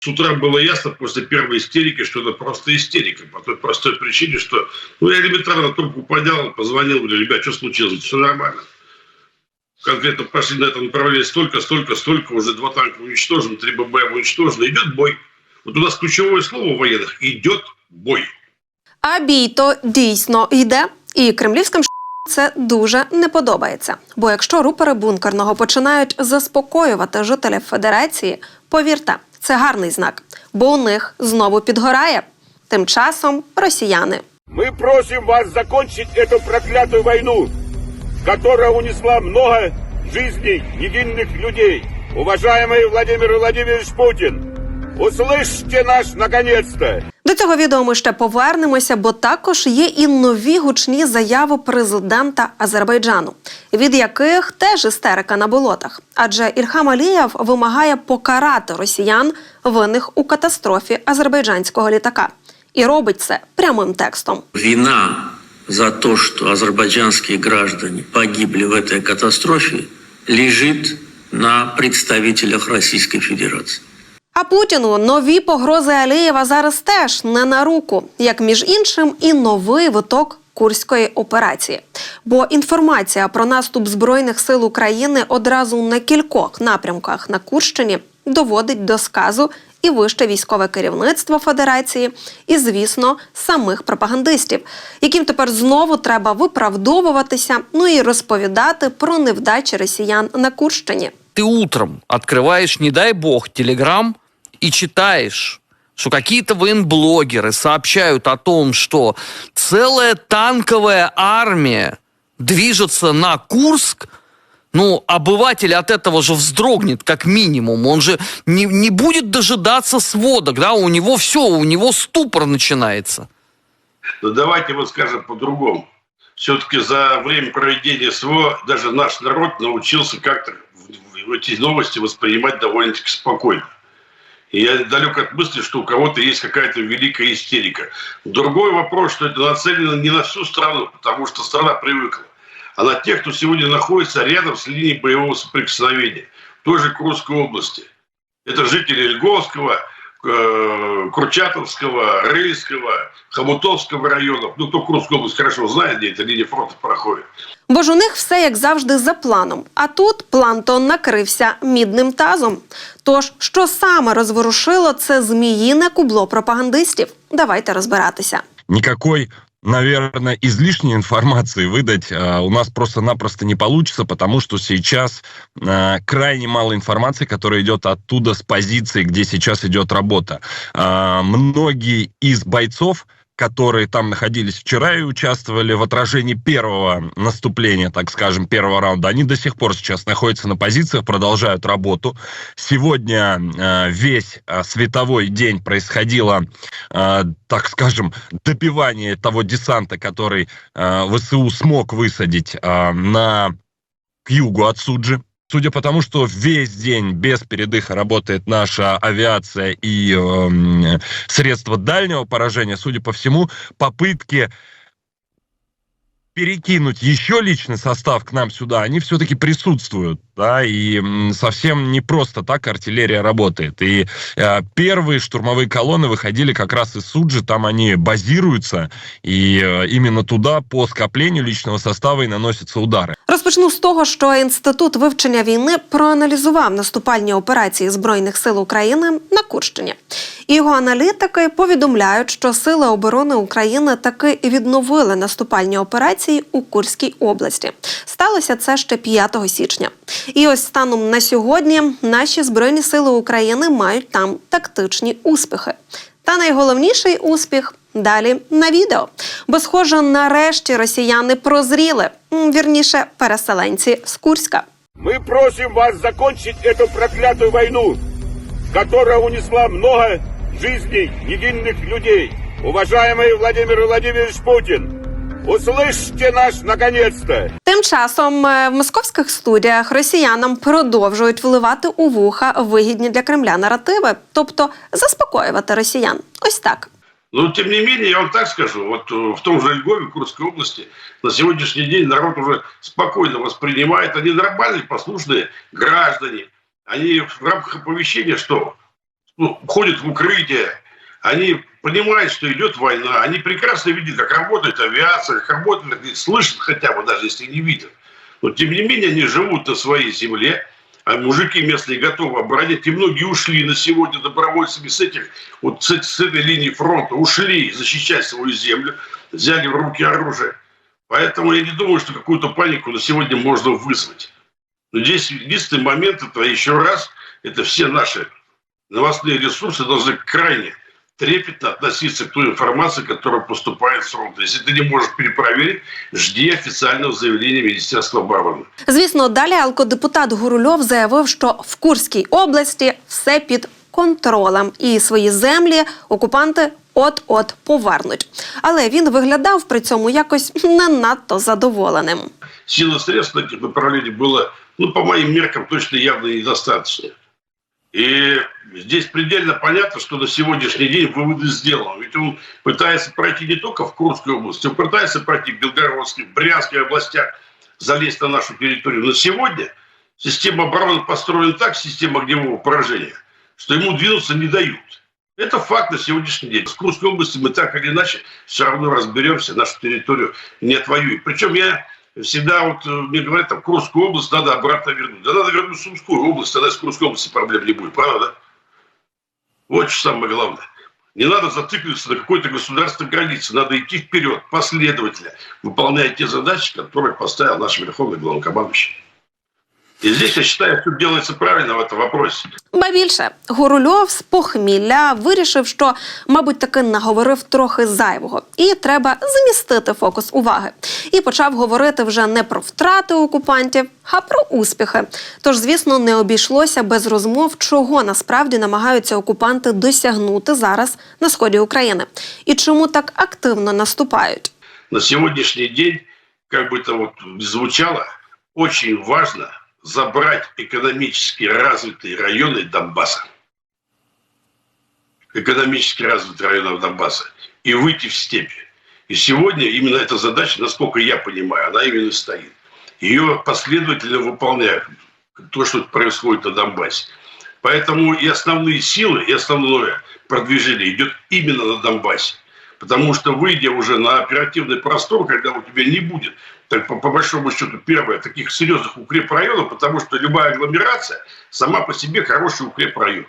С утра было ясно после первой истерики, что это просто истерика. По той простой причине, что ну, я элементарно трубку поднял, позвонил, говорю, ребят, что случилось? Все нормально. Конкретно пошли на это направление столько, столько, столько, уже два танка уничтожены, три ББМ уничтожены. Идет бой. Вот у нас ключевое слово у военных – идет бой. А бій то дійсно йде, і кремлівським це дуже не подобається. Бо якщо рупори бункерного починають заспокоювати жителів Федерації, повірте, це гарний знак, бо у них знову підгорає. Тим часом росіяни. Мы просим вас закончить эту проклятую войну, которая унесла много жизней невинных людей. Уважаемый Владимир Владимирович Путин, услышьте нас наконец-то! До цього відео ми ще повернемося, бо також є і нові гучні заяви президента Азербайджану, від яких теж істерика на болотах. Адже Ільхам Алієв вимагає покарати росіян, винних у катастрофі азербайджанського літака, і робить це прямим текстом. Вина за то, что азербайджанские граждане погибли в этой катастрофе, лежит на представителях Российской Федерации. А Путіну нові погрози Алієва зараз теж не на руку, як між іншим, і новий виток курської операції. Бо інформація про наступ збройних сил України одразу на кількох напрямках на Курщині доводить до сказу і вище військове керівництво Федерації, і, звісно, самих пропагандистів, яким тепер знову треба виправдовуватися, ну і розповідати про невдачі росіян на Курщині. ты утром открываешь, не дай бог, Телеграм и читаешь, что какие-то военблогеры сообщают о том, что целая танковая армия движется на Курск, ну, обыватель от этого же вздрогнет, как минимум. Он же не, не будет дожидаться сводок, да, у него все, у него ступор начинается. Но давайте вот скажем по-другому. Все-таки за время проведения СВО даже наш народ научился как-то эти новости воспринимать довольно-таки спокойно. И я далек от мысли, что у кого-то есть какая-то великая истерика. Другой вопрос, что это нацелено не на всю страну, потому что страна привыкла, а на тех, кто сегодня находится рядом с линией боевого соприкосновения, в той же Курской области. Это жители Льговского, Курчатовского, Рыльского, Хомутовского районов. Ну, кто Курскую область хорошо знает, где эта линия фронта проходит. Бо ж у них все як завжди за планом. А тут план то накрився мідним тазом. Тож, що саме розворушило це зміїне кубло пропагандистів? Давайте розбиратися. никакой наверное, излишней информации выдать э, у нас просто-напросто не получится, потому что сейчас э, крайне мало информации, которая идет оттуда с позиции, где сейчас идет работа. Э, многие из бойцов которые там находились вчера и участвовали в отражении первого наступления, так скажем, первого раунда, они до сих пор сейчас находятся на позициях, продолжают работу. Сегодня э, весь э, световой день происходило, э, так скажем, добивание того десанта, который э, ВСУ смог высадить э, на к югу от Суджи. Судя по тому, что весь день без передыха работает наша авиация и эм, средства дальнего поражения, судя по всему, попытки перекинуть еще личный состав к нам сюда, они все-таки присутствуют, да, и совсем не просто так артиллерия работает. И э, первые штурмовые колонны выходили как раз из Суджи, там они базируются, и э, именно туда по скоплению личного состава и наносятся удары. Розпочну з того, що інститут вивчення війни проаналізував наступальні операції збройних сил України на Курщині. Його аналітики повідомляють, що сили оборони України таки відновили наступальні операції у Курській області. Сталося це ще 5 січня. І ось станом на сьогодні наші збройні сили України мають там тактичні успіхи. Та найголовніший успіх далі на відео. Бо, схоже, нарешті росіяни прозріли, М, вірніше, переселенці з Курська. Мы просим вас закончить эту проклятую войну, которая унесла много жизней невинных людей. Уважаемый Владимир Владимирович Путин, услышьте нас наконец-то! Тим часом е, в московських студіях росіянам продовжують вливати у вуха вигідні для Кремля наративи, тобто заспокоювати росіян. Ось так. Но, тем не менее, я вам так скажу, вот э, в том же Львове, Курской области, на сегодняшний день народ уже спокойно воспринимает, они нормальные, послушные граждане. Они в рамках оповещения что? ну, ходят в укрытие, они понимают, что идет война, они прекрасно видят, как работает авиация, как работает, слышат хотя бы, даже если не видят. Но тем не менее они живут на своей земле, мужики местные готовы оборонять, и многие ушли на сегодня добровольцами с этих, вот с, с этой линии фронта, ушли защищать свою землю, взяли в руки оружие. Поэтому я не думаю, что какую-то панику на сегодня можно вызвать. Но здесь единственный момент, это еще раз, это все наши новостные ресурсы должны крайне трепетно относиться к той информации, которая поступает с фронта. Если ты не можешь перепроверить, жди официального заявления Министерства обороны. Звісно, далі алкодепутат Гурульов заявив, що в Курській області все під контролем, і свої землі окупанти от-от повернуть. Але він виглядав при цьому якось не надто задоволеним. Силы средств на этих направлениях было, ну, по моим меркам, точно явно недостаточно. И здесь предельно понятно, что на сегодняшний день выводы сделаны. Ведь он пытается пройти не только в Курской области, он пытается пройти в Белгородской, в Брянской областях, залезть на нашу территорию. Но сегодня система обороны построена так, система огневого поражения, что ему двинуться не дают. Это факт на сегодняшний день. С Курской области мы так или иначе все равно разберемся, нашу территорию не отвоюем. Причем я всегда вот э, мне говорят, там, Курскую область надо обратно вернуть. Да надо вернуть Сумскую область, тогда с Курской области проблем не будет, правда? да? Вот что самое главное. Не надо зацикливаться на какой-то государственной границе. Надо идти вперед, последовательно, выполняя те задачи, которые поставил наш Верховный Главнокомандующий. И здесь, я считаю, все делается правильно в этом вопросе. Ба більше Гурульов з похмілля вирішив, що, мабуть, таки наговорив трохи зайвого, і треба змістити фокус уваги. І почав говорити вже не про втрати окупантів, а про успіхи. Тож, звісно, не обійшлося без розмов, чого насправді намагаються окупанти досягнути зараз на сході України, і чому так активно наступають. На сегодняшний день, как бы это вот ни звучало, очень важно забрать экономически развитые районы Донбасса. Экономически развитые районы Донбасса. И выйти в степи. И сегодня именно эта задача, насколько я понимаю, она именно стоит. Ее последовательно выполняют. То, что происходит на Донбассе. Поэтому и основные силы, и основное продвижение идет именно на Донбассе. Потому что выйдя уже на оперативный простор, когда у тебя не будет, так по, по большому счету, первое, таких серьезных укрепрайонов, потому что любая агломерация сама по себе хороший укрепрайон.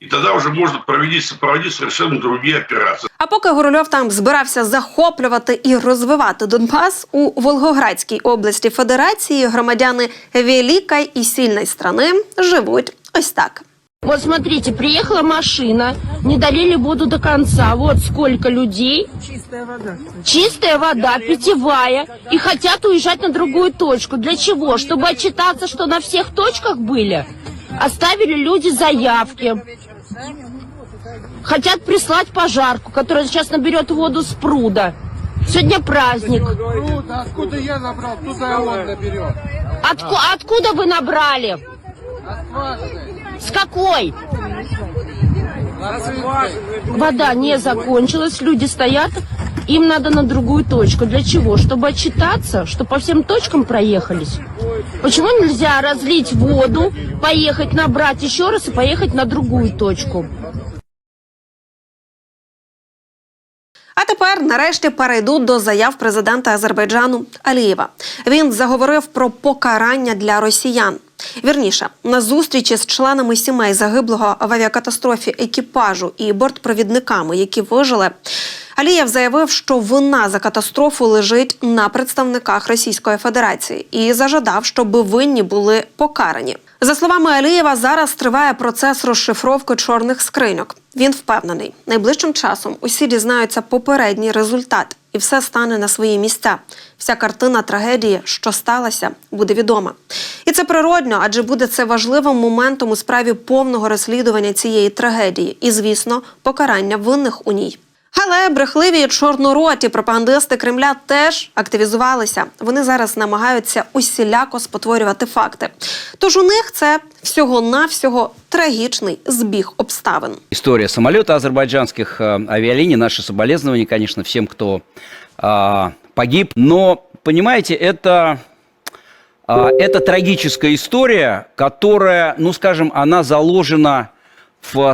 И тогда уже можно проводить, проводить совершенно другие операции. А поки Гурульов там збирався захоплювати і розвивати Донбас у Волгоградській області Федерації, громадяни великої і сильної страни живуть ось так. Вот смотрите, приехала машина, не долили воду до конца. Вот сколько людей. Чистая вода. Чистая вода, питьевая. И хотят уезжать на другую точку. Для чего? Чтобы отчитаться, что на всех точках были? Оставили люди заявки. Хотят прислать пожарку, которая сейчас наберет воду с пруда. Сегодня праздник. Пруд, откуда я набрал, туда он наберет. Отку- откуда вы набрали? С какой? Вода не закончилась, люди стоят, им надо на другую точку. Для чего? Чтобы отчитаться, что по всем точкам проехались. Почему нельзя разлить воду, поехать набрать еще раз и поехать на другую точку? А тепер, нарешті, перейду до заяв президента Азербайджану Алієва. Він заговорив про покарання для росіян. Вірніше, на зустрічі з членами сімей загиблого в авіакатастрофі екіпажу і бортпровідниками, які вижили. Алієв заявив, що вина за катастрофу лежить на представниках Російської Федерації і зажадав, щоб винні були покарані. За словами Алієва, зараз триває процес розшифровки чорних скриньок. Він впевнений, найближчим часом усі дізнаються попередній результат, і все стане на свої місця. Вся картина трагедії, що сталася, буде відома. І це природньо, адже буде це важливим моментом у справі повного розслідування цієї трагедії, і, звісно, покарання винних у ній. Але брехливі чорнороті пропагандисти Кремля теж активізувалися. Вони зараз намагаються усіляко спотворювати факти. Тож у них це всього-навсього трагічний збіг обставин. История самолета азербайджанских э, авиалиний. Наши соболезнования, конечно, всем, кто а, погиб. Но, понимаете, это, а, это трагическая история, которая, ну, скажем, она заложена в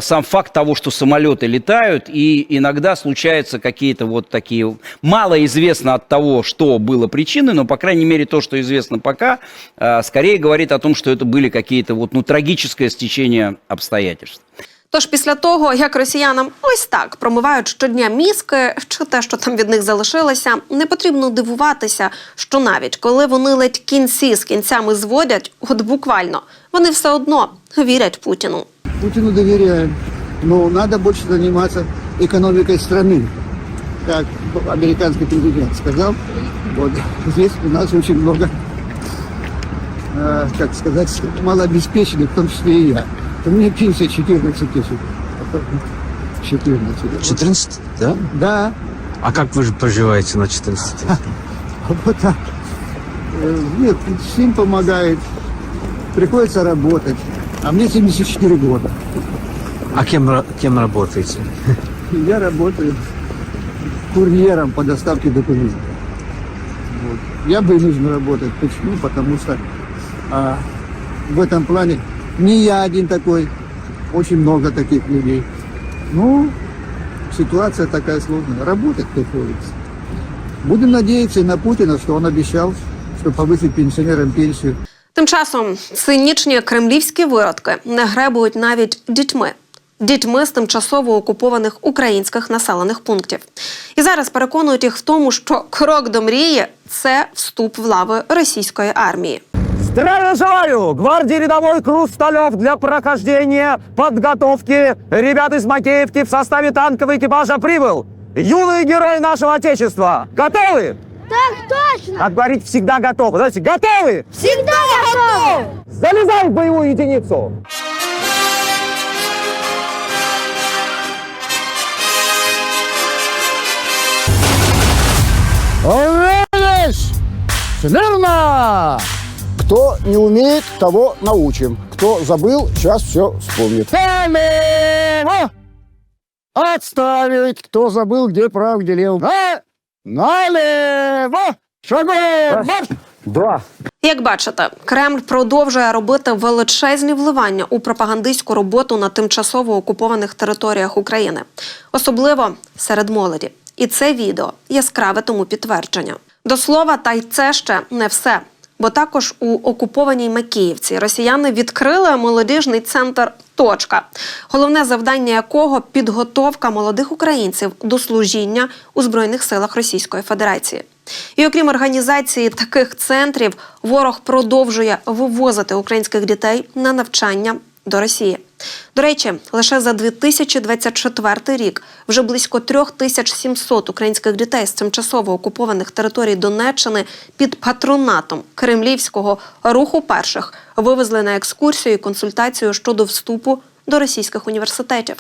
сам факт того, что самолеты летают, и иногда случаются какие-то вот такие... Мало известно от того, что было причиной, но, по крайней мере, то, что известно пока, э, скорее говорит о том, что это были какие-то вот, ну, трагическое стечение обстоятельств. Тож після того, як росіянам ось так промивають щодня мізки, чи те, що там від них залишилося, не потрібно дивуватися, що навіть коли вони ледь кінці з кінцями зводять, от буквально, вони все одно вірять Путіну. Путину доверяем, но надо больше заниматься экономикой страны. Как американский президент сказал, вот здесь у нас очень много, э, как сказать, малообеспеченных, в том числе и я. У меня пенсия 14 тысяч. 14. 14, да? Да, А как вы же проживаете на 14? вот так. Э, Нет, сын помогает, приходится работать. А мне 74 года. А кем, кем работаете? Я работаю курьером по доставке документов. Вот. Я вынужден работать. Почему? Потому что а, в этом плане не я один такой, очень много таких людей. Ну, ситуация такая сложная. Работать приходится. Будем надеяться и на Путина, что он обещал, что повысит пенсионерам пенсию. Тим часом цинічні кремлівські виродки не гребують навіть дітьми. Дітьми з тимчасово окупованих українських населених пунктів. І зараз переконують їх в тому, що крок до мрії це вступ в лави російської армії. Здравия желаю! Гвардии рядовой Хрусталев для прохождения подготовки ребят из Макеевки в составе танкового экипажа прибыл. Юные герои нашего Отечества. Готовы? Так точно! Надо говорить всегда готовы. Знаете, готовы? Всегда готов! Залезай в боевую единицу. Умеешь! Смирно! Кто не умеет, того научим. Кто забыл, сейчас все вспомнит. Налево! Отставить! Кто забыл, где прав, где лев. На... Налево! Шагом! Марш! Два. Як бачите, Кремль продовжує робити величезні вливання у пропагандистську роботу на тимчасово окупованих територіях України, особливо серед молоді. І це відео яскраве тому підтвердження. До слова, та й це ще не все. Бо також у окупованій Макіївці росіяни відкрили молодіжний центр Точка, головне завдання якого підготовка молодих українців до служіння у збройних силах Російської Федерації. І окрім організації таких центрів, ворог продовжує вивозити українських дітей на навчання до Росії. До речі, лише за 2024 рік вже близько 3700 українських дітей з тимчасово окупованих територій Донеччини під патронатом кремлівського руху перших вивезли на екскурсію і консультацію щодо вступу до російських університетів.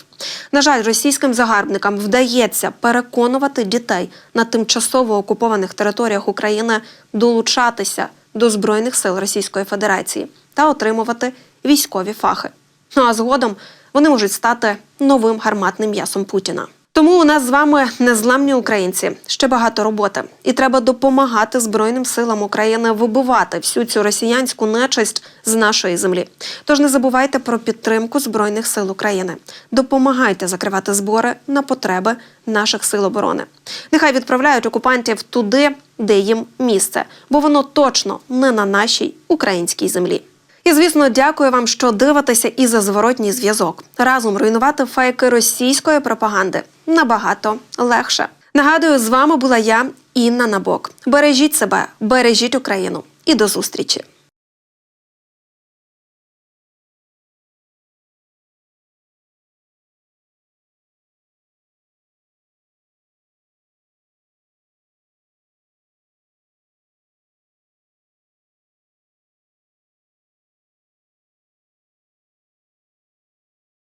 На жаль, російським загарбникам вдається переконувати дітей на тимчасово окупованих територіях України долучатися до збройних сил Російської Федерації та отримувати військові фахи. Ну а згодом вони можуть стати новим гарматним м'ясом Путіна. Тому у нас з вами незламні українці. Ще багато роботи, і треба допомагати Збройним силам України вибивати всю цю росіянську нечисть з нашої землі. Тож не забувайте про підтримку Збройних сил України. Допомагайте закривати збори на потреби наших сил оборони. Нехай відправляють окупантів туди, де їм місце, бо воно точно не на нашій українській землі. І звісно, дякую вам, що дивитеся і за зворотній зв'язок. Разом руйнувати фейки російської пропаганди набагато легше. Нагадую, з вами була я, Інна Набок. Бережіть себе, бережіть Україну і до зустрічі.